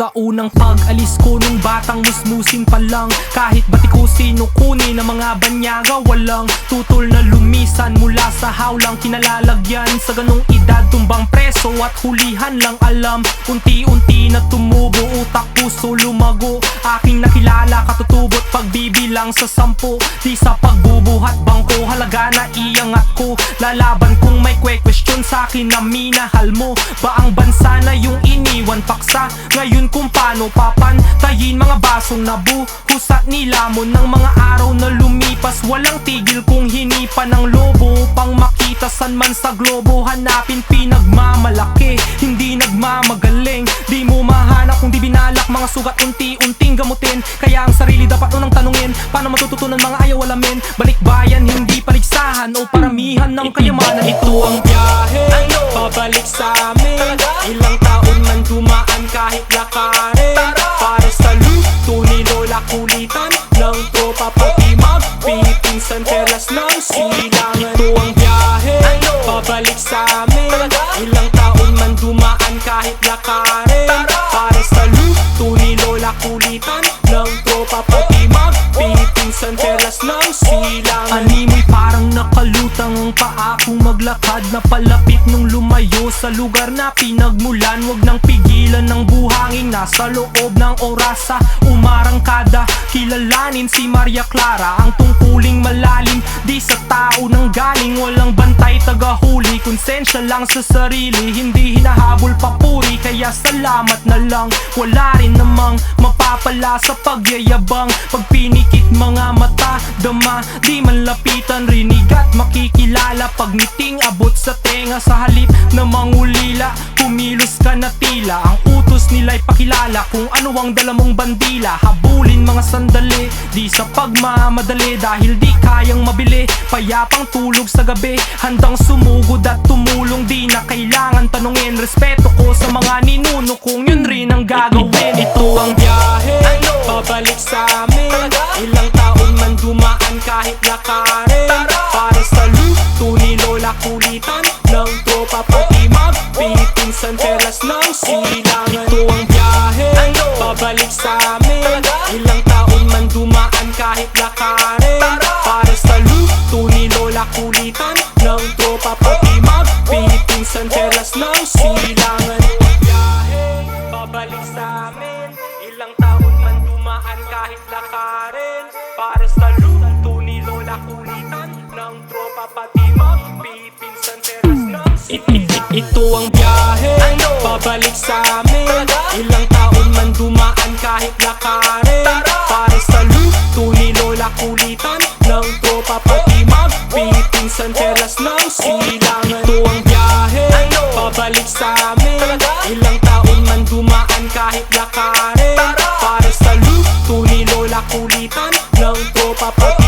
Sa unang pag-alis ko nung batang musmusin pa lang Kahit ba't ko sinukunin ng mga banyaga Walang tutol na lumisan mula sa hawlang kinalalagyan. Sa ganong edad tumbang preso at hulihan lang alam Unti-unti na tumubo utak puso lumago Aking nakilala katutubot pagbibilang sa sampu. Di sa pagbubuhat bangko halaga na iangat ko. Lalaban kung may kwe-question sa akin na minahal mo. Ba ang bansa na yung iniwan paksa? Ngayon kung paano papantayin mga basong nabuhos at nilamon ng mga araw na lumipas. Walang tigil kung hinipa ng lobo. Upang makita san man sa globo Hanapin pinagmamalaki. Hindi nagmamagaling Di mo mahanap kung di binalak. Mga sugat unti-unting gamutin. Kaya ang sarili dapat unang tanungin Paano matututunan mga ayaw alamin? Balikbayan hindi paligsahan O paramihan ng kayamanan. Ito ang biyahe Pabalik sa amin. Ilang taon Pabalik sa amin. Ilang taon man dumaan kahit lakarin Para sa luto ni Lola kulitan Ng tropa pati magpipinsan Perlas ng silangan. Animoy parang nakalutang ang paa kong maglakad Na palapit nung lumayo sa lugar na pinagmulan. Huwag nang pigilan ng buhangin Nasa loob ng orasa. Umarangkada Kilalanin si Maria Clara Ang tungkuling malalim. Di sa tao nang galing Walang bantay tagahuli. Konsensya lang sa sarili Hindi hinahabol papuri. Kaya salamat na lang Wala rin namang mapapala sa pagyayabang. Pag pinikit mga mata Dama, di man lapitan. Rinig at makikilala Pag ngiting abot sa tenga. Sa halip na mangulila Kumilos ka na tila. Ang utos nila'y pakilala Kung ano ang dala mong bandila. Habulin mga sandali Di sa pagmamadali. Dahil di kayang mabili Payapang tulog sa gabi Handang sumugod at tumulong. Di na kailangan tanungin Respeto ko sa mga ninuno. Kung yun rin ang gagawin Ito ang biyahe. Pabalik sa amin. Ilang taon man dumaan kahit lakarin Para sa luto ni Lola kulitan Ng tropa pati magpipinsan Peras ng silangan Peras ng silangan. Biyahe Pabalik sa amin. Ilang taon man dumaan kahit lakarin Para sa luto ni Lola kulitan Ng tropa pati magpipinsan Teras ng silangan Ito ang biyahe Pabalik sa amin pop pop.